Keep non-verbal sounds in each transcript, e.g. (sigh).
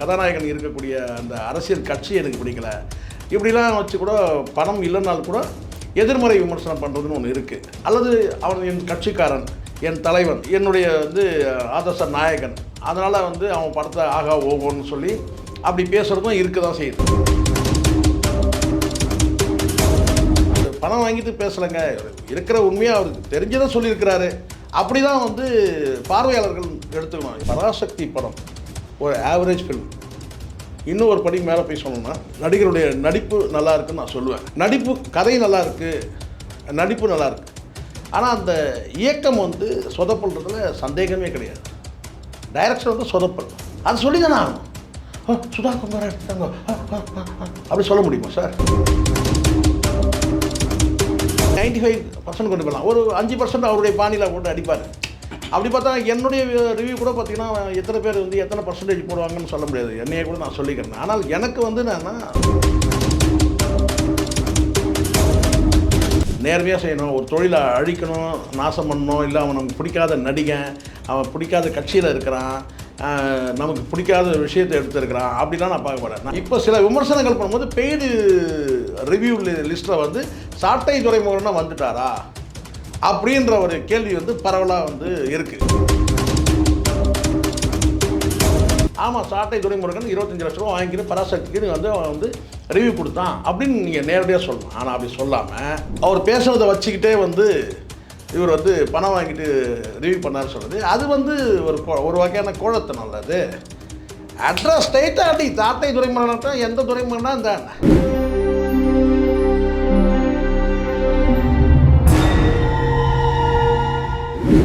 கதாநாயகன் இருக்கக்கூடிய அந்த அரசியல் கட்சி எனக்கு பிடிக்கல. இப்படிலாம் வச்சு கூட பணம் இல்லைனாலும் கூட எதிர்மறை விமர்சனம் பண்ணுறதுன்னு ஒன்று இருக்குது அல்லது அவன் என் கட்சிக்காரன் என் தலைவன் என்னுடைய வந்து ஆதர்ச நாயகன். அதனால் வந்து அவன் படத்தை ஆகா ஓகோன்னு சொல்லி அப்படி பேசுகிறதும் இருக்க தான் செய்யுது. அது பணம் வாங்கிட்டு பேசலைங்க. இருக்கிற உண்மையாக அவருக்கு தெரிஞ்சதை சொல்லியிருக்கிறாரு. அப்படி தான் வந்து பார்வையாளர்கள் எடுத்துக்கணும். பராசக்தி படம். ஒரு ஆவரேஜ் ஃபிலிம் இன்னும் ஒரு படி மேலே போய் சொல்லணும்னா நடிகருடைய நடிப்பு நல்லா இருக்குன்னு நான் சொல்லுவேன். நடிப்பு கதை நல்லா இருக்குது நடிப்பு நல்லா இருக்கு. ஆனால் அந்த இயக்கம் வந்து சொதப்பல்றதுல சந்தேகமே கிடையாது. டைரக்ஷன் வந்து சொதப்பல். அது சொல்லி தானே ஆகணும். ஆ, சுதா அப்படி சொல்ல முடியுமா சார்? நைன்டி ஃபைவ் பர்சன்ட் கொண்டு போகலாம். ஒரு அஞ்சு பர்சன்ட் அவருடைய பாணியில் போட்டு அடிப்பார். அப்படி பார்த்தா என்னுடைய ரிவ்யூ கூட பார்த்தீங்கன்னா எத்தனை பேர் வந்து எத்தனை பர்சன்டேஜ் போடுவாங்கன்னு சொல்ல முடியாது. என்னையே கூட நான் சொல்லிக்கிறேன். ஆனால் எனக்கு வந்து என்னன்னா நேர்மையாக செய்யணும் ஒரு தொழிலை அழிக்கணும் நாசம் பண்ணணும் இல்லை அவன் நமக்கு பிடிக்காத நடிகன் அவன் பிடிக்காத கட்சியில் இருக்கிறான் நமக்கு பிடிக்காத விஷயத்தை எடுத்துருக்கிறான் அப்படிலாம் நான் பார்க்க போகிறேன் இப்போ சில விமர்சனங்கள் பண்ணும்போது பெய்டு ரிவ்யூ லிஸ்ட்டில் வந்து சாட்டை துறைமுகம்னா வந்துட்டாரா? அப்படின்ற ஒரு கேள்வி வந்து பரவலாக வந்து இருக்குது ஆமாம் சாட்டை துரைமுருகன் இருபத்தஞ்சு லட்ச ரூபா வாங்கிட்டு பராசக்திக்கு வந்து அவன் வந்து ரிவ்யூ கொடுத்தான் அப்படின்னு நீங்கள் நேரடியாக சொல்லணும். ஆனால் அப்படி சொல்லாமல் அவர் பேசுகிறத வச்சுக்கிட்டே வந்து இவர் வந்து பணம் வாங்கிட்டு ரிவ்யூ பண்ணார் சொல்கிறது அது வந்து ஒரு ஒரு வகையான கோழத்தனம் நல்லது அது. அட்ரஸ் ஸ்ட்ரைட்டாக அடி தாத்தை துறைமுருகன் எந்த துறைமுருகனா இந்த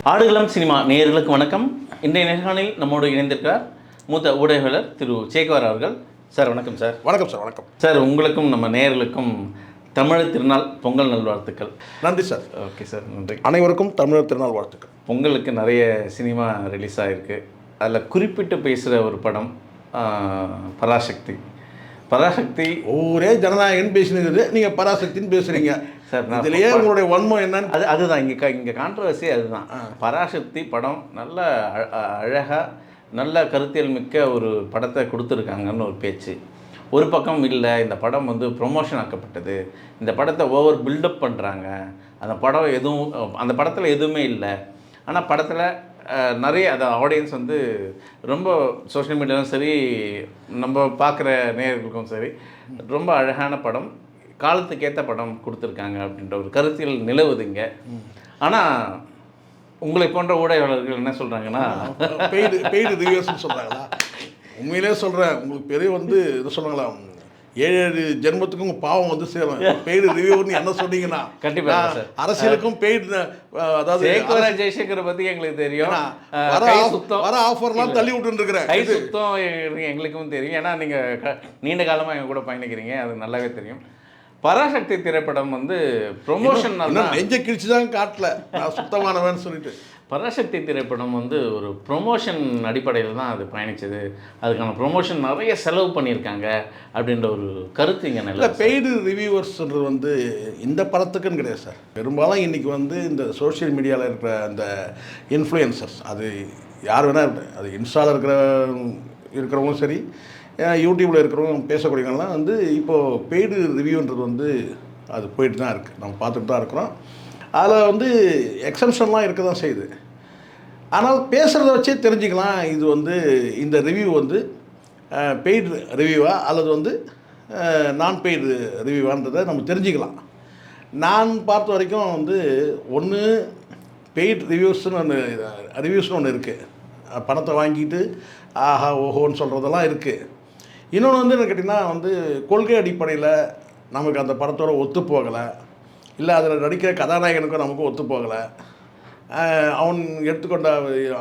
ஆடுகளம் சினிமா நேயர்களுக்கு வணக்கம். இன்றைய நேர்காணலில் நம்மோடு இணைந்திருக்கிறார் மூத்த ஊடகவியலர் திரு சேகவர் அவர்கள். சார் வணக்கம் சார். வணக்கம் சார் வணக்கம். சார் உங்களுக்கும் நம்ம நேயர்களுக்கும் தமிழர் திருநாள் பொங்கல் நல்வாழ்த்துக்கள். நன்றி சார். ஓகே சார் நன்றி. அனைவருக்கும் தமிழர் திருநாள் வாழ்த்துக்கள். பொங்கலுக்கு நிறைய சினிமா ரிலீஸ் ஆகிருக்கு அதில் குறிப்பிட்டு பேசுகிற ஒரு படம் பராசக்தி. பராசக்தி ஒரே ஜனநாயகன் பேசினுக்குது நீங்கள் பராசக்தின்னு பேசுகிறீங்க சார், இதுலயே உங்களுடைய வன்மம் என்னன்னு அது அதுதான். இங்கே இங்கே கான்ட்ரவர்சி அதுதான். பராசக்தி படம் நல்ல அழகாக நல்ல கருத்தியல் மிக்க ஒரு படத்தை கொடுத்துருக்காங்கன்னு ஒரு பேச்சு. ஒரு பக்கம் இல்லை இந்த படம் வந்து ப்ரொமோஷன் ஆக்கப்பட்டது. இந்த படத்தை ஓவர் பில்டப் பண்ணுறாங்க அந்த படம் எதுவும் அந்த படத்தில் எதுவுமே இல்லை. ஆனால் படத்தில் நிறைய அந்த ஆடியன்ஸ் வந்து ரொம்ப சோஷியல் மீடியாவும் சரி நம்ம பார்க்குற நேயர்களுக்கும் சரி ரொம்ப அழகான படம். காலத்துக்கு ஏற்ற படம் கொடுத்துருக்காங்க அப்படின்ற ஒரு கருத்தியல் நிலவுது இங்கே. ஆனால் உங்களை போன்ற ஊடகவாளர்கள் என்ன சொல்கிறாங்கன்னா பெய்டு பெய்டு ரிவ்யூஸ்னு சொல்கிறாங்களா உண்மையிலே சொல்கிறேன் உங்களுக்கு பெரிய வந்து இது சொல்லுங்களா ஏழு ஏழு ஜென்மத்துக்கும் பாவம் வந்து சேரும். பெய்டு ரிவ்யூன்னு என்ன சொன்னீங்கன்னா கண்டிப்பா. அரசியலுக்கும் பெய்டு அதாவது ஜெயக்குமார் ஜெய்சங்கரை பற்றி எங்களுக்கு தெரியும். வர சுத்தம். வர ஆஃபர்லாம் தள்ளி விட்டுன்னு இருக்கிறேன் கை சுத்தம் எங்களுக்கும் தெரியும். ஏன்னா நீங்கள் நீண்ட காலமாக எங்க கூட பயணிக்கிறீங்க. அது நல்லாவே தெரியும். பராசக்தி திரைப்படம் வந்து ப்ரொமோஷன் நெஞ்ச கிழிச்சு தான் காட்டல. நான் சுத்தமானவன் சொல்லிட்டு. பராசக்தி திரைப்படம் வந்து ஒரு ப்ரொமோஷன் அடிப்படையில் தான் அது பயணிச்சது. அதுக்கான ப்ரொமோஷன் நிறைய செலவு பண்ணியிருக்காங்க அப்படின்ற ஒரு கருத்து இங்கே நல்ல பெய்டு ரிவ்யூவர்ஸ்ன்றது வந்து இந்த படத்துக்குன்னு கிடையாது சார். பெரும்பாலும் இன்றைக்கி வந்து இந்த சோஷியல் மீடியாவில் இருக்கிற அந்த இன்ஃப்ளூயன்சர்ஸ் அது யார் வேணால் அது இன்ஸ்டாவில் இருக்கிற இருக்கிறவங்களும் சரி யூடியூப்பில் இருக்கிறவங்க பேசக்கூடியவங்கலாம் வந்து இப்போது பெய்டு ரிவ்யூன்றது வந்து அது போயிட்டு தான் இருக்குது நம்ம பார்த்துட்டு தான் இருக்கிறோம். அதில் வந்து எக்ஸம்ஷன்லாம் இருக்க தான் செய்யுது. ஆனால் பேசுகிறத வச்சே தெரிஞ்சுக்கலாம். இது வந்து இந்த ரிவ்யூ வந்து பெய்டு ரிவ்யூவா அல்லது வந்து நான் பெய்டு ரிவ்யூவான்றதை நம்ம தெரிஞ்சுக்கலாம். நான் பார்த்த வரைக்கும் வந்து ஒன்று பெய்ட் ரிவ்யூஸ்னு ஒன்று ரிவ்யூஸ்னு ஒன்று இருக்குது பணத்தை வாங்கிட்டு ஆஹா ஓஹோன்னு சொல்கிறதெல்லாம் இருக்குது இன்னொன்று வந்து என்ன கேட்டிங்கன்னா வந்து கொள்கை அடிப்படையில் நமக்கு அந்த படத்தோட ஒத்து போகலை. இல்லை அதில் நடிக்கிற கதாநாயகனுக்கும் நமக்கும் ஒத்து போகலை. அவன் எடுத்துக்கொண்ட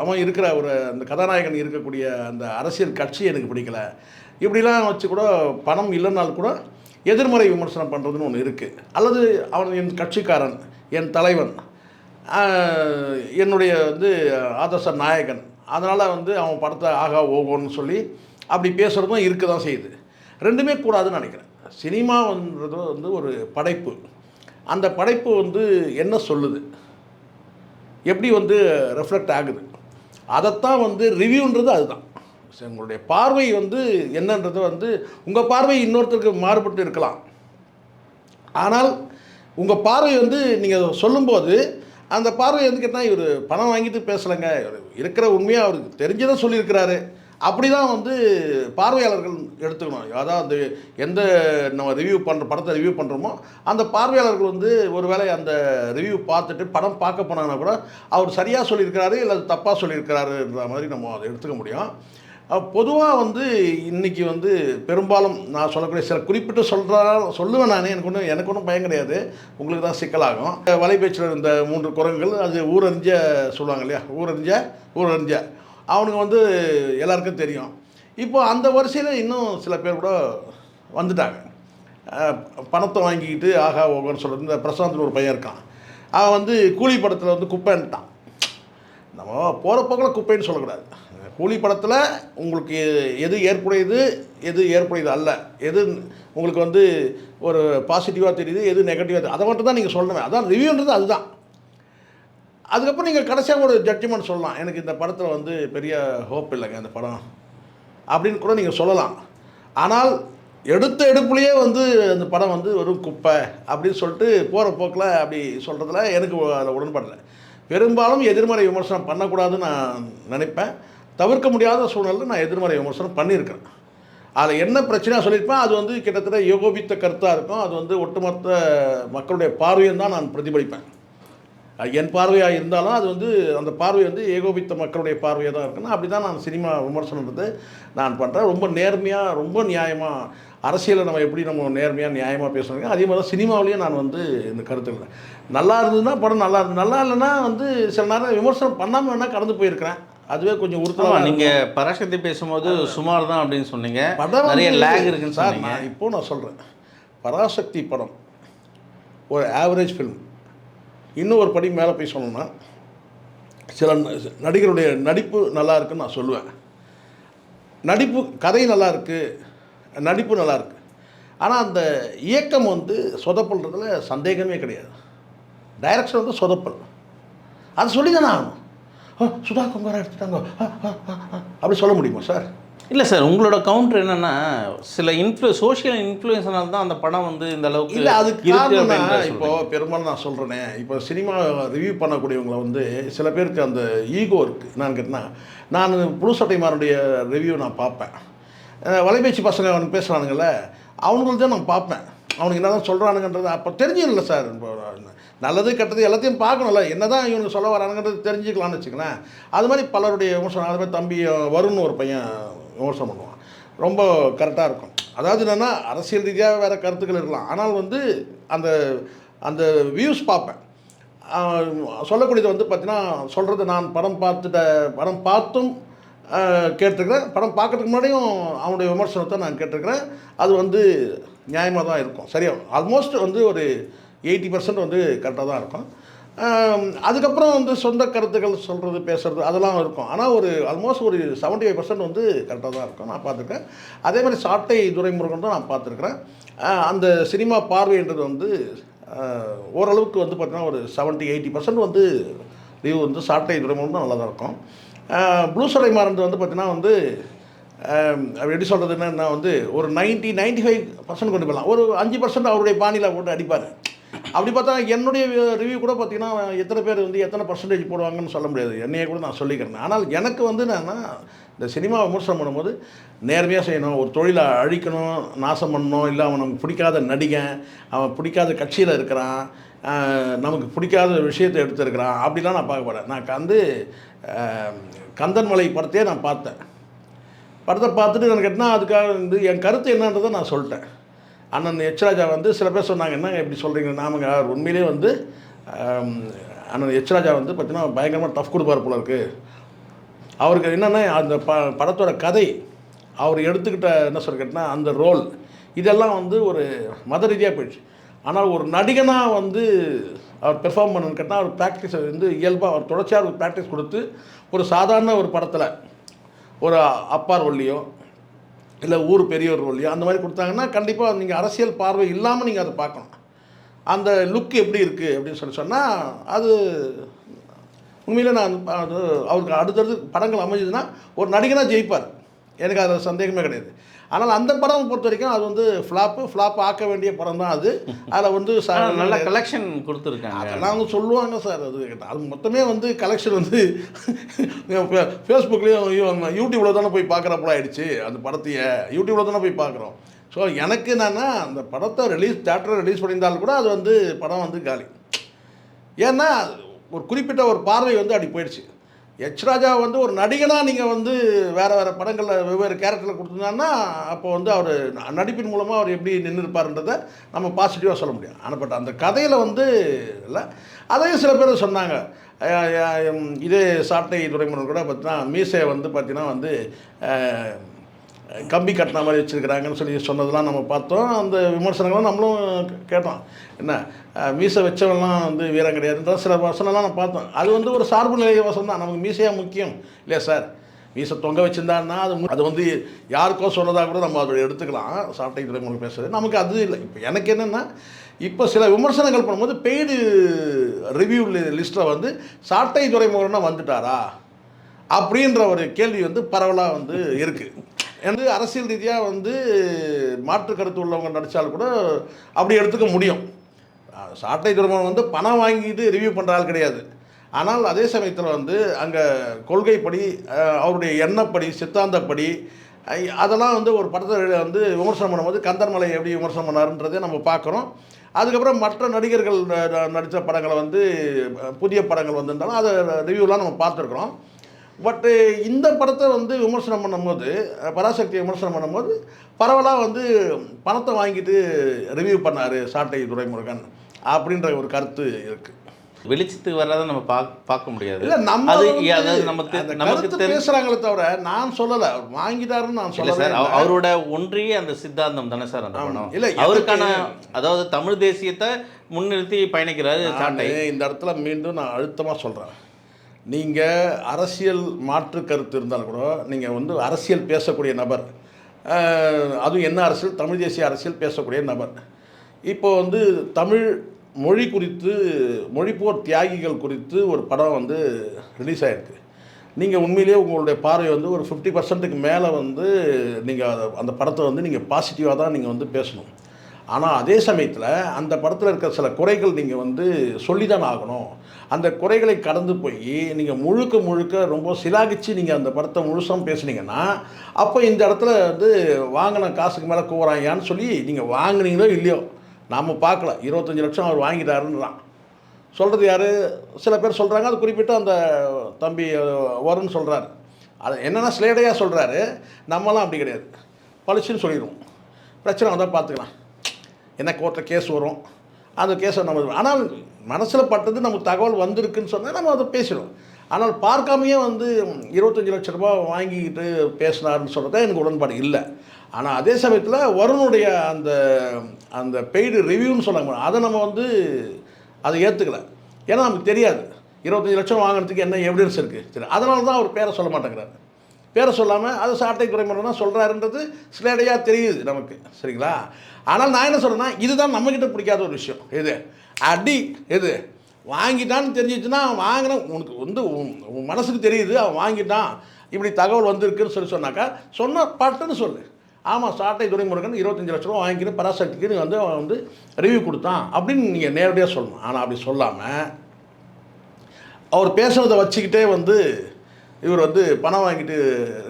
அவன் இருக்கிற ஒரு அந்த கதாநாயகன் இருக்கக்கூடிய அந்த அரசியல் கட்சி எனக்கு பிடிக்கல. இப்படிலாம் வச்சு கூட பணம் இல்லைனாலும் கூட எதிர்மறை விமர்சனம் பண்ணுறதுன்னு ஒன்று இருக்குது அல்லது அவன் என் கட்சிக்காரன் என் தலைவன் என்னுடைய வந்து ஆதர்ச நாயகன் அதனால் வந்து அவன் படத்தை ஆகா ஓகோன்னு சொல்லி அப்படி பேசுகிறதும் இருக்க தான் செய்யுது. ரெண்டுமே கூடாதுன்னு நினைக்கிறேன். சினிமான்றது வந்து ஒரு படைப்பு. அந்த படைப்பு வந்து என்ன சொல்லுது? எப்படி வந்து ரெஃப்ளெக்ட் ஆகுது? அதைத்தான் வந்து ரிவ்யூன்றது அதுதான். உங்களுடைய பார்வை வந்து என்னன்றது வந்து உங்கள் பார்வை இன்னொருத்தருக்கு மாறுபட்டு இருக்கலாம். ஆனால் உங்கள் பார்வை வந்து நீங்கள் சொல்லும்போது அந்த பார்வை வந்து கேட்டால் இவர் பணம் வாங்கிட்டு பேசலைங்க. இருக்கிற உண்மையாக அவருக்கு தெரிஞ்சதை சொல்லியிருக்கிறாரு. அப்படி தான் வந்து பார்வையாளர்கள் எடுத்துக்கணும். அதாவது எந்த நம்ம ரிவ்யூ பண்ணுற படத்தை ரிவ்யூ பண்ணுறோமோ அந்த பார்வையாளர்கள் வந்து ஒருவேளை அந்த ரிவ்யூ பார்த்துட்டு படம் பார்க்க போனாங்கன்னா கூட அவர் சரியாக சொல்லியிருக்கிறாரு இல்லை தப்பாக சொல்லியிருக்கிறாருன்ற மாதிரி நம்ம அதை எடுத்துக்க முடியும். பொதுவாக வந்து இன்றைக்கி வந்து பெரும்பாலும் நான் சொல்லக்கூடிய சில குறிப்பிட்டு சொல்கிறா சொல்லுவேன் நான். எனக்கு ஒன்றும் எனக்கு ஒன்றும் பயம் கிடையாது. உங்களுக்கு தான் சிக்கலாகும். வலைபேச்சில் இருந்த மூன்று குரங்குகள் அது ஊரறிஞ்ச சொல்லுவாங்க இல்லையா? ஊரறிஞ்ச ஊரறிஞ்ச. அவனுங்க வந்து எல்லாருக்கும் தெரியும். இப்போ அந்த வரிசையில் இன்னும் சில பேர் கூட வந்துட்டாங்க. பணத்தை வாங்கிக்கிட்டு ஆகா ஓகோன்னு சொல்கிறது இந்த பிரசாந்த்னு ஒரு பையன் இருக்கான். அவன் வந்து கூலி படத்தில் வந்து குப்பைன்ட்டான் நம்ம போகிற போக்கில் குப்பைன்னு சொல்லக்கூடாது. கூலி படத்தில் உங்களுக்கு எது ஏற்புடையது எது ஏற்புடையது அல்ல எது உங்களுக்கு வந்து ஒரு பாசிட்டிவாக தெரியுது எது நெகட்டிவாக அதை மட்டும் தான் நீங்கள் சொல்லணும். அதான் ரிவ்யூன்றது அதுதான். அதுக்கப்புறம் நீங்கள் கடைசியாக ஒரு ஜட்ஜ்மெண்ட் சொல்லலாம். எனக்கு இந்த படத்தில் வந்து பெரிய ஹோப் இல்லைங்க இந்த படம். அப்படின்னு கூட நீங்கள் சொல்லலாம். ஆனால் எடுத்த எடுப்புலேயே வந்து அந்த படம் வந்து வெறும் குப்பை அப்படின்னு சொல்லிட்டு போகிற போக்கில் அப்படி சொல்கிறதுல எனக்கு அதில் உடன்படலை. பெரும்பாலும் எதிர்மறை விமர்சனம் பண்ணக்கூடாதுன்னு நான் நினைப்பேன். தவிர்க்க முடியாத சூழ்நிலையில் நான் எதிர்மறை விமர்சனம் பண்ணியிருக்கிறேன். அதில் என்ன பிரச்சனையாக சொல்லியிருப்பேன் அது வந்து கிட்டத்தட்ட யோகோபித்த கருத்தாக இருக்கும். அது வந்து ஒட்டுமொத்த மக்களுடைய பார்வையும் தான் நான் பிரதிபலிப்பேன். என் பார்வையாக இருந்தாலும் அது வந்து அந்த பார்வை வந்து ஏகோபித்த மக்களுடைய பார்வையாக தான் இருக்குன்னு அப்படி தான் நான் சினிமா விமர்சனன்றது நான் பண்ணுறேன் ரொம்ப நேர்மையாக ரொம்ப நியாயமாக அரசியலை நம்ம எப்படி நம்ம நேர்மையாக நியாயமாக பேசணுங்க அதே மாதிரி தான் சினிமாவிலையும் நான் வந்து இந்த கருத்துக்கிறேன் நல்லா இருந்ததுன்னா படம் நல்லா இருந்தது. நல்லா இல்லைன்னா வந்து சில நேரம் விமர்சனம் பண்ணாமல் வேணால் கடந்து போயிருக்கிறேன். அதுவே கொஞ்சம் ஆமா உறுத்தலாக நீங்க பராசக்தி பேசும்போது சுமார் தான் அப்படின்னு சொன்னீங்க. படம் நிறைய லேக் இருக்குன்னு சார் நான் இப்போ நான் சொல்கிறேன் பராசக்தி படம் ஒரு ஆவரேஜ் ஃபிலிம் இன்னும் ஒரு படி மேலே போய் சொல்லணும்னா சில நடிகருடைய நடிப்பு நல்லா இருக்குன்னு நான் சொல்லுவேன். நடிப்பு கதை நல்லா இருக்குது நடிப்பு நல்லா இருக்குது ஆனால் அந்த இயக்கம் வந்து சொதப்பல்றதுல சந்தேகமே கிடையாது. டைரக்ஷன் வந்து சொதப்பல். அது சொல்லி தானே ஆகணும் சுதா குமாரா எடுத்துட்டாங்க. அப்படி சொல்ல முடியுமா சார்? இல்ல சார் உங்களோட கவுண்டர் என்னன்னா சில இன்ஃப்ளூ சோஷியல் இன்ஃப்ளூயன்ஸ்னால தான் அந்த படம் வந்து இந்த அளவுக்கு இல்லை அதுக்கு அப்படின்றத இப்போ. பெரும்பாலும் நான் சொல்கிறேனே இப்போ சினிமா ரிவ்யூ பண்ணக்கூடியவங்கள வந்து சில பேருக்கு அந்த ஈகோ இருக்குது நான் கேட்டேன்னா நான் புழு சட்டைமாருடைய ரிவ்யூ நான் பார்ப்பேன். வலைபேச்சு பசங்க அவனுக்கு பேசுகிறானுங்கல்ல அவனுங்களுக்கு தான் நான் பார்ப்பேன். அவனுக்கு என்ன தான் சொல்கிறானுங்கன்றது அப்போ தெரிஞ்சிடல சார். இப்போ நல்லது கெட்டது எல்லாத்தையும் பார்க்கணும்ல. என்ன தான் இவனுக்கு சொல்ல வரானுங்கிறது தெரிஞ்சுக்கலாம்னு வச்சுங்களேன் அது மாதிரி பலருடைய விமர்சனம் அது மாதிரி தம்பி வருண் ஒரு பையன் விமர்சனம் பண்ணுவான் ரொம்ப கரெக்டாக இருக்கும். அதாவது என்னென்னா அரசியல் ரீதியாக வேறு கருத்துக்கள் இருக்கலாம். ஆனால் வந்து அந்த அந்த வியூஸ் பார்ப்பேன். சொல்லக்கூடியது வந்து பார்த்தீங்கன்னா சொல்கிறது நான் படம் பார்த்துட்ட படம் பார்த்தும் கேட்டிருக்கிறேன். படம் பார்க்கறதுக்கு முன்னாடியும் அவனுடைய விமர்சனத்தை நான் கேட்டிருக்கிறேன். அது வந்து நியாயமாக தான் இருக்கும். சரியா? ஆல்மோஸ்ட் வந்து ஒரு எயிட்டி பர்சன்ட் வந்து கரெக்டாக தான் இருக்கும். அதுக்கப்புறம் வந்து சொந்த கருத்துக்கள் சொல்கிறது பேசுகிறது அதெல்லாம் இருக்கும். ஆனால் ஒரு ஆல்மோஸ்ட் ஒரு 75% ஃபைவ் பர்சன்ட் வந்து கரெக்டாக தான் இருக்கும். நான் பார்த்துருக்கேன். அதே மாதிரி சாட்டை துரைமுருகன் தான் நான் பார்த்துருக்குறேன். அந்த சினிமா பார்வைன்றது வந்து ஓரளவுக்கு வந்து பார்த்தீங்கன்னா ஒரு 70 எயிட்டி பர்சன்ட் வந்து ரிவ்யூ வந்து சாட்டை துறைமுகம் தான் நல்லா தான் இருக்கும். ப்ளூ சடை மாறந்து வந்து பார்த்தீங்கன்னா வந்து அப்படி எப்படி சொல்கிறது என்னன்னா வந்து ஒரு 90 95% ஃபைவ் பர்சன்ட் கொண்டு போகலாம் ஒரு அஞ்சு பர்சன்ட் அவருடைய பாணியில் போட்டு அடிப்பார். அப்படி பார்த்தா என்னுடைய ரிவ்யூ கூட பார்த்தீங்கன்னா எத்தனை பேர் வந்து எத்தனை பர்சன்டேஜ் போடுவாங்கன்னு சொல்ல முடியாது. என்னையே கூட நான் சொல்லிக்கிறேன். ஆனால் எனக்கு வந்து என்னன்னா இந்த சினிமா விமர்சனம் பண்ணும்போது நேர்மையாக செய்யணும் ஒரு தொழிலை அழிக்கணும் நாசம் பண்ணணும் இல்லை அவன் நமக்கு பிடிக்காத நடிகன் அவன் பிடிக்காத கட்சியில் இருக்கிறான் நமக்கு பிடிக்காத விஷயத்தை எடுத்திருக்கிறான் அப்படிலாம் நான் பார்க்க போகிறேன் நான் வந்து கந்தன்மலை படத்தையே நான் பார்த்தேன். படத்தை பார்த்துட்டு எனக்கு என்ன அதுக்காக வந்து என் கருத்து என்னன்றதை நான் சொல்லிட்டேன். அண்ணன் எச்ராஜா வந்து சில பேர் சொன்னாங்க என்ன இப்படி சொல்கிறீங்க நாமங்க அவர் உண்மையிலே வந்து அண்ணன் எச்ராஜா வந்து பார்த்தீங்கன்னா பயங்கரமாக டஃப் கொடுப்பார் போல இருக்குது அவருக்கு என்னென்னா அந்த ப படத்தோட கதை அவர் எடுத்துக்கிட்ட என்ன சொல்ல அந்த ரோல் இதெல்லாம் வந்து ஒரு மத ரீதியாக போயிடுச்சு. ஆனால் ஒரு நடிகனாக வந்து அவர் பெர்ஃபார்ம் பண்ணணும்னு கேட்டால் அவர் ப்ராக்டிஸ் வந்து இயல்பாக அவர் தொடர்ச்சியாக ஒரு ப்ராக்டிஸ் கொடுத்து ஒரு சாதாரண ஒரு படத்தில் ஒரு அப்பார் ஒல்லியோ இல்லை ஊர் பெரியவர் ஒல்லியோ அந்த மாதிரி கொடுத்தாங்கன்னா கண்டிப்பாக நீங்கள் அரசியல் பார்வை இல்லாமல் நீங்கள் அதை பார்க்கணும். அந்த லுக் எப்படி இருக்குது அப்படின்னு சொல்லி சொன்னால் அது உண்மையில் நான் அது அவருக்கு அடுத்தடுத்து படங்கள் அமைஞ்சதுன்னா ஒரு நடிகனாக ஜெயிப்பார். எனக்கு அதில் சந்தேகமே கிடையாது. ஆனால் அந்த படம் பொறுத்த வரைக்கும் அது வந்து ஃப்ளாப்பு ஃப்ளாப் ஆக்க வேண்டிய படம் தான் அது. அதில் வந்து நல்ல கலெக்ஷன் கொடுத்துருக்காங்க. அதெல்லாம் அவங்க சொல்லுவாங்க சார். அது அது மொத்தமே வந்து கலெக்ஷன் வந்து (laughs) ஃபேஸ்புக்லேயும் யூடியூப்பில் தானே போய் பார்க்குறப்பல ஆயிடுச்சு அந்த படத்தையே. யூடியூப்பில் தானே போய் பார்க்குறோம். ஸோ எனக்கு என்னென்னா அந்த படத்தை ரிலீஸ் தேட்டரில் ரிலீஸ் பண்ணியிருந்தாலும் கூட அது வந்து படம் வந்து காலி. ஏன்னா ஒரு குறிப்பிட்ட ஒரு பார்வை வந்து அப்படி போயிடுச்சு. எச் ராஜா வந்து ஒரு நடிகனாக நீங்கள் வந்து வேறு வேறு படங்களில் வெவ்வேறு கேரக்டரில் கொடுத்துருந்தாங்கன்னா அப்போ வந்து அவர் நடிப்பின் மூலமாக அவர் எப்படி நின்று இருப்பாருன்றதை நம்ம பாசிட்டிவாக சொல்ல முடியும். ஆனால் பட் அந்த கதையில் வந்து இல்லை அதையும் சில பேர் சொன்னாங்க. இதே சாட்டை துறைமுகம் கூட பார்த்தீங்கன்னா மீசை வந்து பார்த்திங்கன்னா வந்து கம்பி கட்டின மாதிரி வச்சுருக்கிறாங்கன்னு சொல்லி சொன்னதெல்லாம் நம்ம பார்த்தோம். அந்த விமர்சனங்களும் நம்மளும் கேட்டோம். என்ன மீசை வச்சவன்லாம் வந்து வீரம் கிடையாதுன்ற சில வசனம்லாம் நான் பார்த்தோம். அது வந்து ஒரு சார்பு நிலைய வசனம் தான். நமக்கு மீசையாக முக்கியம். இல்லையா சார்? மீசை தொங்க வச்சுருந்தாருன்னா அது அது வந்து யாருக்கோ சொன்னதாக கூட நம்ம அதை எடுத்துக்கலாம். சாட்டை துறைமுகம் பேசுறது. நமக்கு அது இல்லை. இப்போ எனக்கு என்னென்னா இப்போ சில விமர்சனங்கள் பண்ணும்போது பெய்டு ரிவ்யூ லிஸ்ட்டில் வந்து சாட்டை துறைமுகம்னா வந்துட்டாரா? அப்படின்ற ஒரு கேள்வி வந்து பரவலாக வந்து இருக்குது வந்து அரசியல் ரீதியாக வந்து மாற்று கருத்து உள்ளவங்க நடித்தாலும் கூட அப்படி எடுத்துக்க முடியும். சாட்டை துறைமுகம் வந்து பணம் வாங்கிட்டு ரிவ்யூ பண்ணுற ஆள் கிடையாது. ஆனால் அதே சமயத்தில் வந்து அங்கே கொள்கைப்படி அவருடைய எண்ணப்படி சித்தாந்தப்படி அதெல்லாம் வந்து ஒரு படத்தை வந்து விமர்சனம் பண்ணும்போது கந்தர்மலை எப்படி விமர்சனம் பண்ணாருன்றதே நம்ம பார்க்குறோம். அதுக்கப்புறம் மற்ற நடிகர்கள் நடித்த படங்களை வந்து புதிய படங்கள் வந்திருந்தாலும் அதை ரிவ்யூலாம் நம்ம பார்த்துருக்குறோம். பட்டு இந்த படத்தை வந்து விமர்சனம் பண்ணும்போது பராசக்தியை விமர்சனம் பண்ணும்போது பரவலாக வந்து பணத்தை வாங்கிட்டு ரிவ்யூ பண்ணார் சாட்டை துரைமுருகன் அப்படின்ற ஒரு கருத்து இருக்குது வெளிச்சத்துக்கு வராத நம்ம பார்க்க பார்க்க முடியாது. இல்ல நம்ம அது நமக்கு நமக்கு பேசுறாங்களே தவிர நான் சொல்லல. வாங்கிட்டாருன்னு நான் சொல்லல சார் அவ- அவரோட ஒன்றிய அந்த சித்தாந்தம் தானே சார் அந்த. படம்? இல்ல, அவருக்கான அதாவது தமிழ் தேசியத்தை முன்னிறுத்தி பயணிக்கிறாரு சாட்டை. இந்த இடத்துல மீண்டும் நான் அழுத்தமாக சொல்கிறேன் நீங்கள் அரசியல் மாற்று கருத்து இருந்தாலும் கூட நீங்கள் வந்து அரசியல் பேசக்கூடிய நபர். அதுவும் என்ன அரசியல்? தமிழ் தேசிய அரசியல் பேசக்கூடிய நபர். இப்போ வந்து தமிழ் மொழி குறித்து மொழிப்போர் தியாகிகள் குறித்து ஒரு படம் வந்து ரிலீஸ் ஆகிருக்கு நீங்கள் உண்மையிலேயே உங்களுடைய பார்வை வந்து ஒரு ஃபிஃப்டி பர்சன்ட்டுக்கு மேலே வந்து நீங்கள் அந்த படத்தை வந்து நீங்கள் பாசிட்டிவாக தான் நீங்கள் வந்து பேசணும். ஆனால் அதே சமயத்தில் அந்த படத்தில் இருக்கிற சில குறைகள் நீங்கள் வந்து சொல்லி தான் ஆகணும். அந்த குறைகளை கடந்து போய் நீங்கள் முழுக்க முழுக்க ரொம்ப சிலாகிச்சு நீங்கள் அந்த படத்தை முழுசாக பேசுனீங்கன்னா அப்போ இந்த இடத்துல வந்து வாங்கின காசுக்கு மேலே கூறாயான்னு சொல்லி நீங்கள் வாங்கினீங்களோ இல்லையோ நாம் பார்க்கல. இருபத்தஞ்சி லட்சம் அவர் வாங்கிட்டாருன்றான். சொல்கிறது யார்? சில பேர் சொல்கிறாங்க அது குறிப்பிட்டு அந்த தம்பி வரும்னு சொல்கிறாரு அது என்னென்னா ஸ்லேடையாக சொல்கிறாரு நம்மலாம் அப்படி கிடையாது. பளிச்சுன்னு சொல்லிடுவோம். பிரச்சனை வந்தால் பார்த்துக்கலாம் என்ன கோர்ட்டில் கேஸ் வரும்? அந்த கேஸை நம்ம ஆனால் மனசில் பட்டது நமக்கு தகவல் வந்திருக்குன்னு சொன்னால் நம்ம அதை பேசிடுவோம். ஆனால் பார்க்காமையே வந்து இருபத்தஞ்சி லட்ச ரூபாய் வாங்கிக்கிட்டு பேசினாருன்னு தான் எனக்கு உடன்பாடு இல்லை. ஆனால் அதே சமயத்தில் வருணுடைய அந்த அந்த பெய்டு ரிவ்யூன்னு சொன்னாங்க. அதை நம்ம வந்து அதை ஏற்றுக்கல ஏன்னா நமக்கு தெரியாது. இருபத்தஞ்சி லட்சம் வாங்கினதுக்கு என்ன எவிடன்ஸ் இருக்குது சரி அதனால தான் அவர் பேரை சொல்ல மாட்டேங்கிறாரு. பேரை சொல்லாமல் அது சாட்டை துறைமுறை தான் சொல்கிறாருன்றது சிலேடையாக தெரியுது நமக்கு. சரிங்களா? ஆனால் நான் என்ன சொல்கிறேன்னா இதுதான் நம்மக்கிட்ட பிடிக்காத ஒரு விஷயம். எது? அடி. எது? வாங்கிட்டான்னு தெரிஞ்சிச்சுன்னா வாங்கின உனக்கு வந்து உன் உன் மனசுக்கு தெரியுது அவன் வாங்கிட்டான். இப்படி தகவல் வந்திருக்குன்னு சொல்லி சொன்னாக்கா சொன்ன பட்டுன்னு சொல்லு. ஆமாம் சாட்டை துரைமுருகன் இருபத்தஞ்சி லட்ச ரூபா வாங்கிட்டு பராசக்திக்கு நீ வந்து அவன் வந்து ரிவ்யூ கொடுத்தான் அப்படின்னு நீங்கள் நேரடியாக சொல்லணும். ஆனால் அப்படி சொல்லாமல் அவர் பேசுகிறத வச்சுக்கிட்டே வந்து இவர் வந்து பணம் வாங்கிட்டு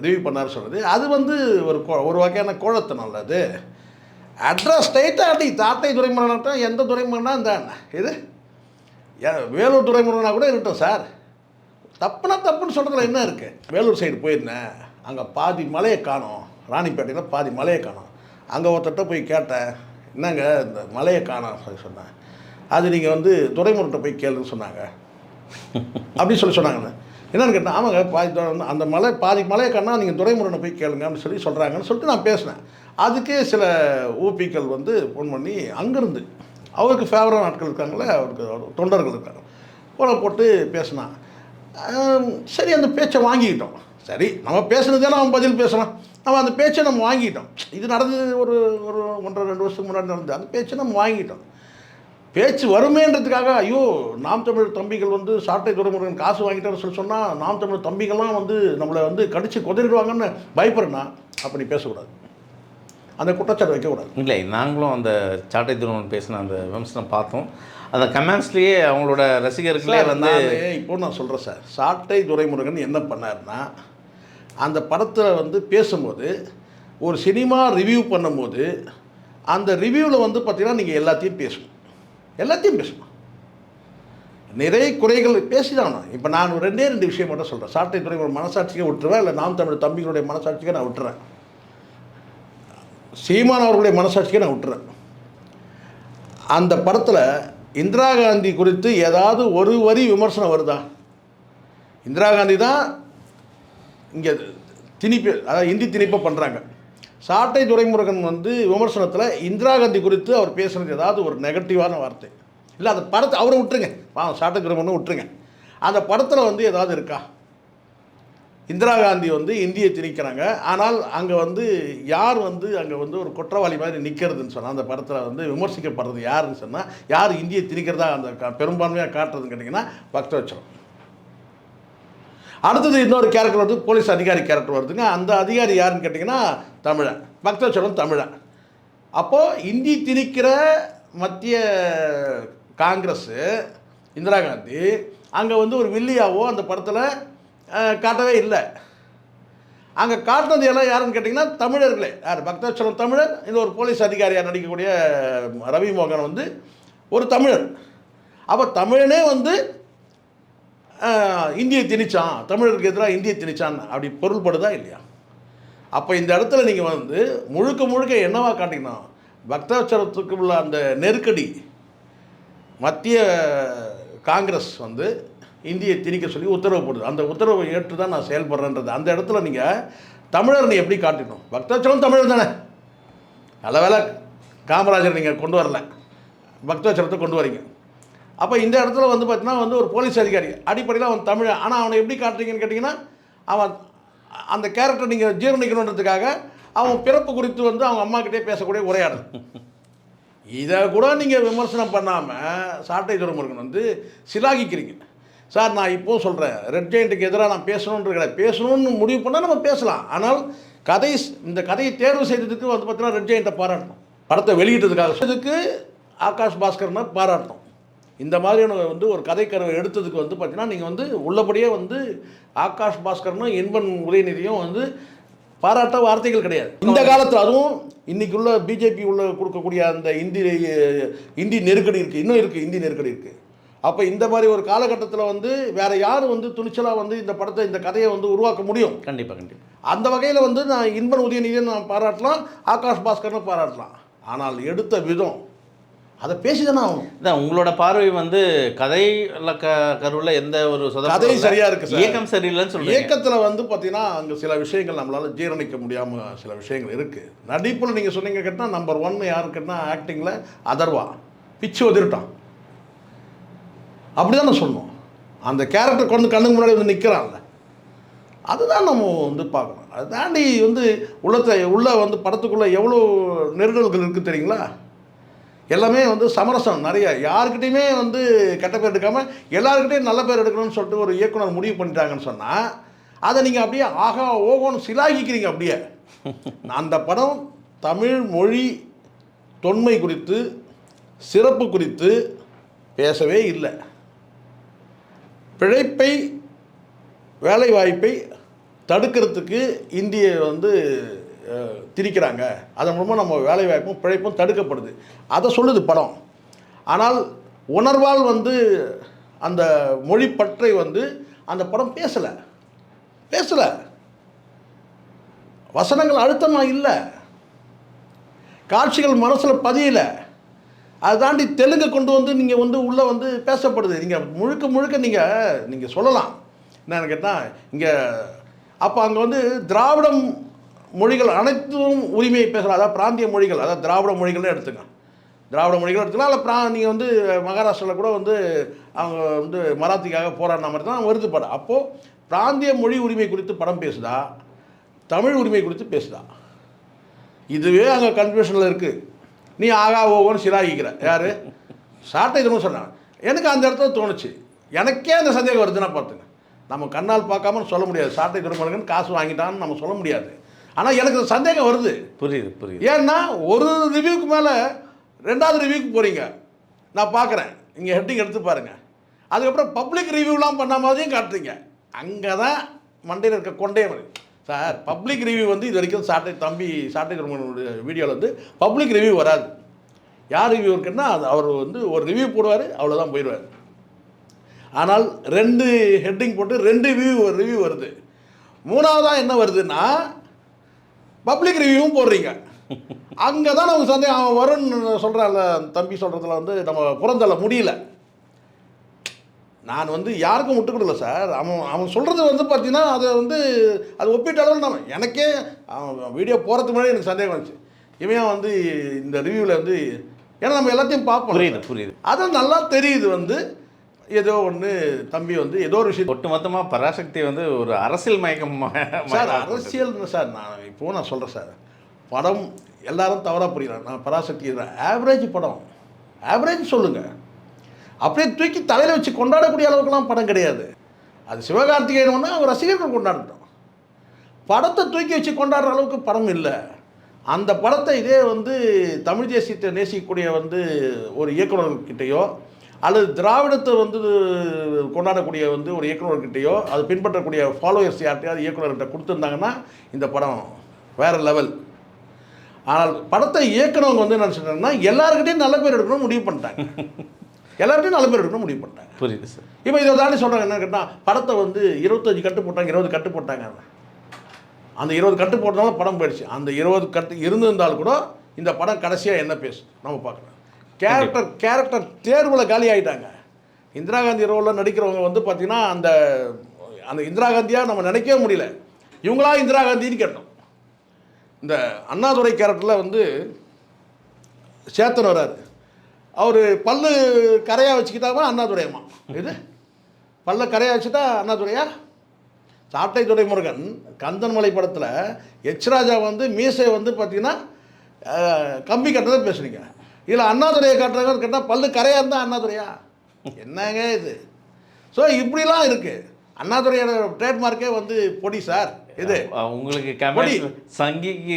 ரிவ்யூ பண்ணார் சொல்கிறது அது வந்து ஒரு ஒரு வகையான கோழத்தனம் அது. அட்ரஸ் ஸ்ட்ரைட்டாக அடி தாட்டை துறைமுருகனாகட்டும் எந்த துறைமுருகனா இந்த இது வேலூர் துறைமுருகனா கூட இருக்கட்டும் சார். தப்புனா தப்புன்னு சொல்கிறதுல என்ன இருக்குது வேலூர் சைடு போயிருந்தேன். அங்கே பாதி மலையை காணோம். ராணிப்பேட்டையில் பாதி மலையை காணோம். அங்கே ஒருத்தட்ட போய் கேட்டேன். என்னங்க இந்த மலையை காணோம் சொல்லி சொன்னேன். அது நீங்கள் வந்து துறைமுருகிட்ட போய் கேளுன்னு சொன்னாங்க. (laughs) அப்படின்னு சொல்லி சொன்னாங்கண்ணே. என்னன்னு கேட்டேன் ஆமாங்க பாதி அந்த மலை பாதி மலையை கண்ணா நீங்கள் துறைமுருகனை போய் கேளுங்க அப்படின்னு சொல்லி சொல்கிறாங்கன்னு சொல்லிட்டு நான் பேசினேன். அதுக்கே சில ஊபிக்கள் வந்து ஃபோன் பண்ணி அங்கேருந்து அவருக்கு ஃபேவரான ஆட்கள் இருக்காங்களே அவருக்கு அவர் தொண்டர்கள் இருக்காங்க. போன போட்டு பேசினான். சரி அந்த பேச்சை வாங்கிக்கிட்டோம். சரி நம்ம பேசுனதே அவன் பதில் பேசலாம் நம்ம அந்த பேச்சை நம்ம வாங்கிட்டோம் இது நடந்தது ஒரு ஒரு ஒன்றரை ரெண்டு வருஷத்துக்கு முன்னாடி நடந்தது. அந்த பேச்சை நம்ம வாங்கிட்டோம் பேச்சு வருமேன்றதுக்காக ஐயோ நாம் தமிழர் தம்பிகள் வந்து சாட்டை துறைமுருகன் காசு வாங்கிட்டான்னு சொல்லி சொன்னால் நாம் தமிழர் தம்பிகள்லாம் வந்து நம்மளை வந்து கடிச்சு குதறிடுவாங்கன்னு பயப்படுறேன்னா அப்படி பேசக்கூடாது. அந்த குற்றச்சாட்டு வைக்கக்கூடாது. இல்லை நாங்களும் அந்த சாட்டை திருமணம் பேசின அந்த விமர்சனம் பார்த்தோம். அந்த கமெண்ட்ஸ்லேயே அவங்களோட ரசிகர்களே வந்து இப்போ நான் சொல்கிறேன் சார். சாட்டை துரைமுருகன் என்ன பண்ணாருன்னா அந்த படத்தில் வந்து பேசும்போது ஒரு சினிமா ரிவ்யூ பண்ணும்போது அந்த ரிவ்யூவில் வந்து பார்த்தீங்கன்னா நீங்கள் எல்லாத்தையும் பேசணும். எல்லாத்தையும் பேசணும் நிறைய குறைகள் பேசிதான் இப்போ நான் ரெண்டே ரெண்டு விஷயம் மட்டும் சொல்கிறேன் சாட்டை துறைமுருகன் மனசாட்சியை விட்டுருவேன் இல்லை நாம் தமிழ் தம்பிகளுடைய மனசாட்சிக்கே நான் விட்டுறேன். சீமான் அவர்களுடைய மனசாட்சிக்கே நான் விட்டுறேன். அந்த படத்தில் இந்திரா காந்தி குறித்து ஏதாவது ஒரு வரி விமர்சனம் வருதா? இந்திரா காந்தி தான் இங்கே திணிப்பு அதாவது இந்தி திணிப்பை பண்ணுறாங்க சாட்டை துரைமுருகன் வந்து விமர்சனத்தில் இந்திரா காந்தி குறித்து அவர் பேசுனது ஏதாவது ஒரு நெகட்டிவான வார்த்தை. இல்லை அந்த படத்தை அவரை விட்டுருங்க. பாவம் சாட்டை துரைமுருகன் விட்டுருங்க. அந்த படத்தில் வந்து ஏதாவது இருக்கா? இந்திரா காந்தி வந்து இந்தியை திணிக்கிறாங்க. ஆனால் அங்கே வந்து யார் வந்து அங்கே வந்து ஒரு குற்றவாளி மாதிரி நிற்கிறதுன்னு சொன்னால் அந்த படத்தில் வந்து விமர்சிக்கப்படுறது யாருன்னு சொன்னால் யார் இந்தியை திணிக்கிறதா அந்த பெரும்பான்மையாக காட்டுறதுன்னு கேட்டிங்கன்னா பக்தவச்சலம் அடுத்தது இன்னொரு கேரக்டர் வந்து போலீஸ் அதிகாரி கேரக்டர் வருதுங்க. அந்த அதிகாரி யாருன்னு கேட்டிங்கன்னா தமிழன் பக்தவச்சலம் தமிழன் அப்போது இந்தி திணிக்கிற மத்திய காங்கிரஸு இந்திரா காந்தி அங்கே வந்து ஒரு வில்லியாவோ அந்த படத்தில் காட்டவே இல்லை. அங்கே காட்டினது எல்லாம் யாருன்னு கேட்டிங்கன்னா தமிழர்களே. யார்? பக்தவச்சலம் தமிழர் இது ஒரு போலீஸ் அதிகாரியாக நடிக்கக்கூடிய ரவி மோகன் வந்து ஒரு தமிழர். அப்போ தமிழனே வந்து இந்தியை திணிச்சான். தமிழருக்கு எதிராக இந்தியை திணிச்சான். அப்படி பொருள்படுதா இல்லையா? அப்போ இந்த இடத்துல நீங்கள் வந்து முழுக்க முழுக்க என்னவா காட்டிக்கணும் பக்தாச்சரத்துக்கு உள்ள அந்த நெருக்கடி மத்திய காங்கிரஸ் வந்து இந்தியை திணிக்க சொல்லி உத்தரவு போடுது. அந்த உத்தரவை ஏற்று தான் நான் செயல்படுறேன்றது. அந்த இடத்துல நீங்கள் தமிழர் நீ எப்படி காட்டணும் பக்தாச்சலம் தமிழர் தானே. நல்ல வேலை காமராஜர் நீங்கள் கொண்டு வரல. பக்தாச்சலத்தை கொண்டு வரீங்க. அப்போ இந்த இடத்துல வந்து பார்த்தீங்கன்னா வந்து ஒரு போலீஸ் அதிகாரி அடிப்படையில் அவன் தமிழ் ஆனால் அவனை எப்படி காட்டுறீங்கன்னு கேட்டிங்கன்னா அவன் அந்த கேரக்டர் நீங்கள் ஜீரணிக்கணுன்றதுக்காக அவன் பிறப்பு குறித்து வந்து அவங்க அம்மாக்கிட்டே பேசக்கூடிய உரையாடல். இதை கூட நீங்கள் விமர்சனம் பண்ணாமல் சாட்டை துறைமுருகன் வந்து சிலாகிக்கிறீங்க. சார் நான் இப்போ சொல்கிறேன் ரெட் ஜெயிண்ட்டுக்கு எதிராக நான் பேசணுன்ற கிடையாது பேசணும்னு முடிவு பண்ணால் நம்ம பேசலாம். ஆனால் கதை இந்த கதையை தேர்வு செய்ததுக்கு வந்து பார்த்தீங்கன்னா ரெட் ஜெயிண்ட்டை பாராட்டணும். படத்தை வெளியிட்டதுக்காக. இதுக்கு ஆகாஷ் பாஸ்கர்னை பாராட்டணும். இந்த மாதிரியான வந்து ஒரு கதைக்கருவை எடுத்ததுக்கு வந்து பார்த்தீங்கன்னா நீங்கள் வந்து உள்ளபடியே வந்து ஆகாஷ் பாஸ்கரனும் இன்பன் உதயநிதியும் வந்து பாராட்ட வார்த்தைகள் கிடையாது. இந்த காலத்தில் அதுவும் இன்னைக்கு உள்ள பிஜேபி உள்ள கொடுக்கக்கூடிய அந்த இந்தி இந்தி நெருக்கடி இருக்குது இன்னும் இருக்குது இந்தி நெருக்கடி இருக்குது அப்போ இந்த மாதிரி ஒரு காலகட்டத்தில் வந்து வேற யார் வந்து துணிச்சலாக வந்து இந்த படத்தை இந்த கதையை வந்து உருவாக்க முடியும்? கண்டிப்பாக கண்டிப்பாக அந்த வகையில் வந்து நான் இன்பன் உதயநிதியை நான் பாராட்டலாம் ஆகாஷ் பாஸ்கர்னு பாராட்டலாம். ஆனால் எடுத்த விதம் அதை பேசி தானே ஆகணும். இதான் உங்களோட பார்வை வந்து கதை க கருவில் எந்த ஒரு கதை இல்ல. சரியா இருக்கு சார். இயக்கம் சரியில்லைன்னு சொல்றீங்க. இயக்கத்தில் வந்து பார்த்தீங்கன்னா அங்கே சில விஷயங்கள் நம்மளால் ஜீரணிக்க முடியாமல் சில விஷயங்கள் இருக்குது நடிப்பில் நீங்கள் சொன்னீங்க கேட்டால் நம்பர் ஒன் யாரு கேட்டால் ஆக்டிங்கில் அதர்வா. பிச்சு உதிர்ட்டான் அப்படி தானே சொல்லணும். அந்த கேரக்டர் கொண்டு கண்ணுக்கு முன்னாடி வந்து நிற்கிறான்ல அதுதான் நம்ம வந்து பார்க்கணும். அதை தாண்டி வந்து உள்ளத்தை உள்ள வந்து படத்துக்குள்ளே எவ்வளோ நெருடல்கள் இருக்குது தெரியுங்களா? எல்லாமே வந்து சமரசம். நிறைய யாருக்கிட்டையுமே வந்து கெட்ட பேர் எடுக்காமல் எல்லாருக்கிட்டையும் நல்ல பேர் எடுக்கணும்னு சொல்லிட்டு ஒரு இயக்குனர் முடிவு பண்ணிட்டாங்கன்னு சொன்னால் அதை நீங்கள் அப்படியே ஆகா ஓகோன்னு சிலாகிக்கிறீங்க அப்படியே. அந்த படம் தமிழ் மொழி தொன்மை குறித்து சிறப்பு குறித்து பேசவே இல்லை. பிழைப்பை வேலைவாய்ப்பை தடுக்கிறதுக்கு இந்திய வந்து திரிக்கிறாங்க அதன் மூலமாக நம்ம வேலைவாய்ப்பும் பிழைப்பும் தடுக்கப்படுது. அதை சொல்லுது படம். ஆனால் உணர்வால் வந்து அந்த மொழி பற்றை வந்து அந்த படம் பேசலை. பேசலை. வசனங்கள் அழுத்தமாக இல்லை. காட்சிகள் மனசில் பதியல. அதை தாண்டி தெலுங்கை கொண்டு வந்து நீங்கள் வந்து உள்ளே வந்து பேசப்படுது. நீங்கள் முழுக்க முழுக்க நீங்கள் நீங்கள் சொல்லலாம். என்னன்னு கேட்டால் இங்கே அப்போ அங்கே வந்து திராவிடம் மொழிகள் அனைத்தும் உரிமையை பேசலாம் அதாவது பிராந்திய மொழிகள் அதாவது திராவிட மொழிகள்னு எடுத்துங்க திராவிட மொழிகள் எடுத்துக்கலாம் இல்லை பிரா நீங்கள் வந்து மகாராஷ்டிராவில் கூட வந்து அவங்க வந்து மராத்திக்காக போராடின மாதிரி தான் வருது படம் அப்போது பிராந்திய மொழி உரிமை குறித்து படம் பேசுதா? தமிழ் உரிமை குறித்து பேசுதா? இதுவே அங்கே கன்ஃபியூஷனில் இருக்குது நீ ஆகா ஓகோன்னு சிராகிக்கிற. யார்? சாட்டை இதுவும் சொன்னாங்க. எனக்கு அந்த இடத்துல தோணுச்சு. எனக்கே அந்த சந்தேகம் வருதுன்னா பார்த்துங்க. நம்ம கண்ணால் பார்க்காம சொல்ல முடியாது. சாட்டை திருமணங்கன்னு காசு வாங்கிட்டான்னு நம்ம சொல்ல முடியாது. ஆனால் எனக்கு சந்தேகம் வருது. புரியுது புரியுது. ஏன்னா ஒரு ரிவ்யூக்கு மேலே ரெண்டாவது ரிவ்யூக்கு போகிறீங்க நான் பார்க்குறேன் இங்கே ஹெட்டிங் எடுத்து பாருங்கள் அதுக்கப்புறம் பப்ளிக் ரிவ்யூலாம் பண்ண மாதிரியும் காட்டுறீங்க. அங்கே தான் மண்டையில் இருக்க கொண்டே சார் பப்ளிக் ரிவ்யூ வந்து இது வரைக்கும் சாட்டை தம்பி சாட்டை குடும்பனுடைய வீடியோவில் வந்து பப்ளிக் ரிவ்யூ வராது. யார் ரிவ்யூ இருக்குன்னா அது அவர் வந்து ஒரு ரிவ்யூ போடுவார் அவ்வளோதான் போயிடுவார். ஆனால் ரெண்டு ஹெட்டிங் போட்டு ரெண்டு ரிவ்யூ ரிவ்யூ வருது. மூணாவதாக என்ன வருதுன்னா பப்ளிக் ரிவ்யூவும் போடுறீங்க. அங்கே தான் நமக்கு சந்தேகம். அவன் வரும்னு சொல்கிறான்ல தம்பி சொல்கிறதுல வந்து நம்ம புறந்தள்ள முடியல. நான் வந்து யாருக்கும் விட்டு கொடுக்கல சார். அவன் அவன் சொல்கிறது வந்து பார்த்தீங்கன்னா அதை வந்து அது ஒப்பிட்ட அளவில் நம்ம எனக்கே அவன் வீடியோ போகிறதுக்கு முன்னாடி எனக்கு சந்தேகம் வந்துச்சு. இவன் வந்து இந்த ரிவ்யூவில் வந்து ஏன்னா நம்ம எல்லாத்தையும் பார்ப்போம் புரியுது புரியுது. அது நல்லா தெரியுது வந்து ஏதோ ஒன்று தம்பி வந்து ஏதோ ஒரு விஷயம் ஒட்டுமொத்தமாக பராசக்தி வந்து ஒரு அரசியல் மயக்கம் சார் அரசியல் சார். நான் இப்போ நான் சொல்கிறேன் சார். படம் எல்லாரும் தவறாக புரியலாம் நான் பராசக்தி ஆவரேஜ் படம். ஆவரேஜ் சொல்லுங்கள் அப்படியே தூக்கி தலையில் வச்சு கொண்டாடக்கூடிய அளவுக்குலாம் படம் கிடையாது. அது சிவகார்த்திகேயன் ஒன்று அவர் ரசிகர்கள் கொண்டாடட்டும். படத்தை தூக்கி வச்சு கொண்டாடுற அளவுக்கு படம் இல்லை. அந்த படத்தை இதே வந்து தமிழ் தேசியத்தை நேசிக்கக்கூடிய வந்து ஒரு இயக்குனர்கிட்டயோ அல்லது திராவிடத்தை வந்து கொண்டாடக்கூடிய வந்து ஒரு இயக்குனர்கிட்டயோ அது பின்பற்றக்கூடிய ஃபாலோயர்ஸ் யார்கிட்டயாவது இயக்குனர்கிட்ட கொடுத்துருந்தாங்கன்னா இந்த படம் வேறு லெவல் ஆனால் படத்தை இயக்குனவங்க வந்து என்ன சொன்னாங்கன்னா எல்லாருக்கிட்டையும் நல்ல பேர் எடுக்கணும்னு முடிவு பண்ணிட்டாங்க. எல்லார்கிட்டையும் நல்ல பேர் எடுக்கணும்னு முடிவு பண்ணிட்டாங்க. புரியுது சார் இப்போ இதை தாண்டி சொல்கிறாங்க என்ன கேட்டால் படத்தை வந்து இருபத்தஞ்சு கட்டு போட்டாங்க இருபது கட்டு போட்டாங்க. அந்த இருபது கட்டு போட்டதால படம் போயிடுச்சு. அந்த இருபது கட்டு இருந்திருந்தால் கூட இந்த படம் கடைசியாக என்ன பேசும் நம்ம பார்க்கலாம். கேரக்டர் கேரக்டர் தேர்வில் காலி ஆகிட்டாங்க இந்திரா காந்தி ரோலில் நடிக்கிறவங்க வந்து பார்த்திங்கன்னா அந்த அந்த இந்திரா காந்தியாக நம்ம நினைக்கவே முடியல. இவங்களா இந்திரா காந்தின்னு கேட்டோம். இந்த அண்ணாதுரை கேரக்டரில் வந்து சேத்தன் வராரு அவர் பல்லு கரையாக வச்சுக்கிட்டாமா அண்ணாதுரையம்மா இது? பல்ல கரையாக வச்சுட்டா அண்ணாதுரையா? சாட்டை துரைமுருகன் கந்தன்மலை படத்தில் எச் ராஜா வந்து மீசை வந்து பார்த்தீங்கன்னா கம்பி கட்டதை பேசுனீங்க இதில் அண்ணாதுரையை காட்டுறாங்கன்னு கேட்டால் பல்லு கரையாக இருந்தால் அண்ணாதுரையா? என்னங்க இது? ஸோ இப்படிலாம் இருக்குது அண்ணாதுரையோட ட்ரேட்மார்க்கே வந்து பொடி சார் இது. உங்களுக்கு கமெண்ட் சங்கிக்கு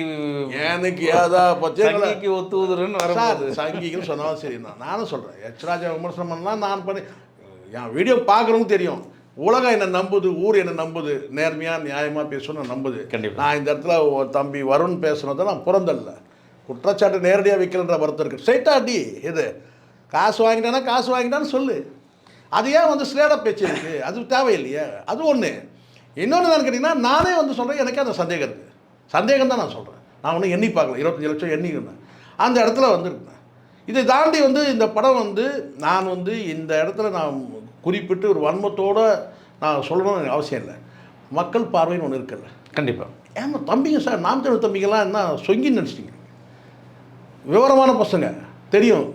எனக்கு ஏதா சங்கிக்கு ஒத்துவுதுன்னு சார் வரும்போது. சங்கின்னு சொன்னாலும் சரி தான் நானும் சொல்கிறேன் எச்ராஜா விமர்சனம் பண்ணலாம் நான் பண்ணி என் வீடியோ பார்க்குறவங்க தெரியும். உலகம் என்ன நம்புது ஊர் என்ன நம்புது நேர்மையாக நியாயமாக பேசணும் நான் நம்புது. கண்டிப்பா. நான் இந்த இடத்துல ஒரு தம்பி வருண் பேசுனதை நான் புறந்தல்ல குற்றச்சாட்டு நேரடியாக வைக்கலன்ற வருத்தம் இருக்குது ஸ்ட்ரைட்டாக அடி இது. காசு வாங்கிட்டானா காசு வாங்கிட்டான்னு சொல்லு. அது ஏன் வந்து ஸ்லேடாக பேச்சு இருக்குது அது தேவையில்லையே. அது ஒன்று இன்னொன்று என்னன்னு கேட்டிங்கன்னா நானே வந்து சொல்கிறேன் எனக்கே அந்த சந்தேகம் இருக்குது சந்தேகம் தான் நான் சொல்கிறேன் நான் ஒன்றும் எண்ணி பார்க்கல. இருபத்தஞ்சி லட்சம் எண்ணிக்கிறேன் அந்த இடத்துல வந்துருக்கேன் இதை தாண்டி வந்து இந்த படம் வந்து நான் வந்து இந்த இடத்துல நான் குறிப்பிட்டு ஒரு வன்மத்தோடு நான் சொல்லணும்னு எனக்கு அவசியம் இல்லை. மக்கள் பார்வைன்னு ஒன்று இருக்குல்ல. கண்டிப்பா. ஏமா தம்பிங்க சார் நாம் தமிழ் தம்பிங்கெல்லாம் என்ன சொங்கின்னு நினச்சிட்டிங்க? விவரமான பசங்க. தெரியும்.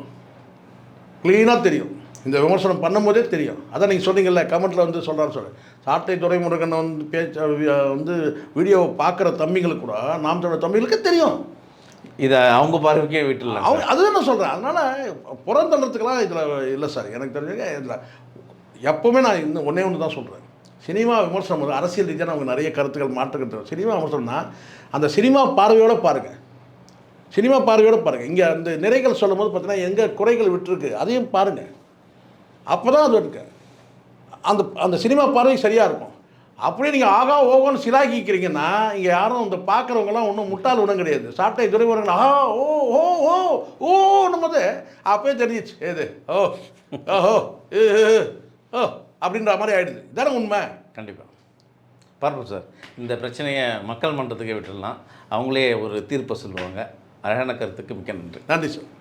க்ளீனாக தெரியும். இந்த விமர்சனம் பண்ணும்போதே தெரியும். அதான் நீங்கள் சொன்னீங்கல்ல கமெண்ட்டில் வந்து சொல்கிறான்னு சொல்கிறேன் சாட்டை துறைமுருகன் வந்து பேச்ச வந்து வீடியோவை பார்க்குற தம்பிங்களுக்கு கூட நாம் தமிழ் தம்பிகளுக்கு தெரியும். இதை அவங்க பார்வைக்கே விட்டுடலாம் அவங்க அதுதான் நான் சொல்கிறேன் அதனால் புறந்தள்ளத்துக்கெல்லாம் இதில் இல்லை சார். எனக்கு தெரிஞ்சு இதில் எப்போவுமே நான் இன்னும் ஒன்றே ஒன்று தான் சொல்கிறேன் சினிமா விமர்சனம் வந்து அரசியல் ரீதியான அவங்க நிறைய கருத்துக்கள் மாற்றுக்கிறது சினிமா விமர்சனம்னா அந்த சினிமா பார்வையோடு பாருங்கள் சினிமா பார்வையோடு பாருங்கள் இங்கே அந்த நிறைகள் சொல்லும்போது பார்த்தீங்கன்னா எங்கே குறைகள் விட்டுருக்கு அதையும் பாருங்கள் அப்போ தான் அது இருக்கு. அந்த அந்த சினிமா பார்வை சரியாக இருக்கும். அப்படியே நீங்கள் ஆகா ஓகோன்னு சிலாக்கிக்கிறீங்கன்னா இங்கே யாரும் இந்த பார்க்குறவங்களாம் ஒன்றும் முட்டாள் ஒன்றும் கிடையாது. சாட்டை துறைமுருகன் ஆ ஓ ஓ ஓ ஓன்னும் போது அப்பயே தெரிஞ்சிச்சு. ஏது ஓ ஓஹோ ஏ ஓ அப்படின்ற மாதிரி ஆகிடுது இதானே உண்மை? கண்டிப்பாக பார்ப்போம் சார். இந்த பிரச்சனையை மக்கள் மன்றத்துக்கே விட்டுடலாம். அவங்களே ஒரு தீர்ப்பை சொல்லுவாங்க. அழகான கருத்துக்கு மிக்க நன்றி. நன்றி சார்.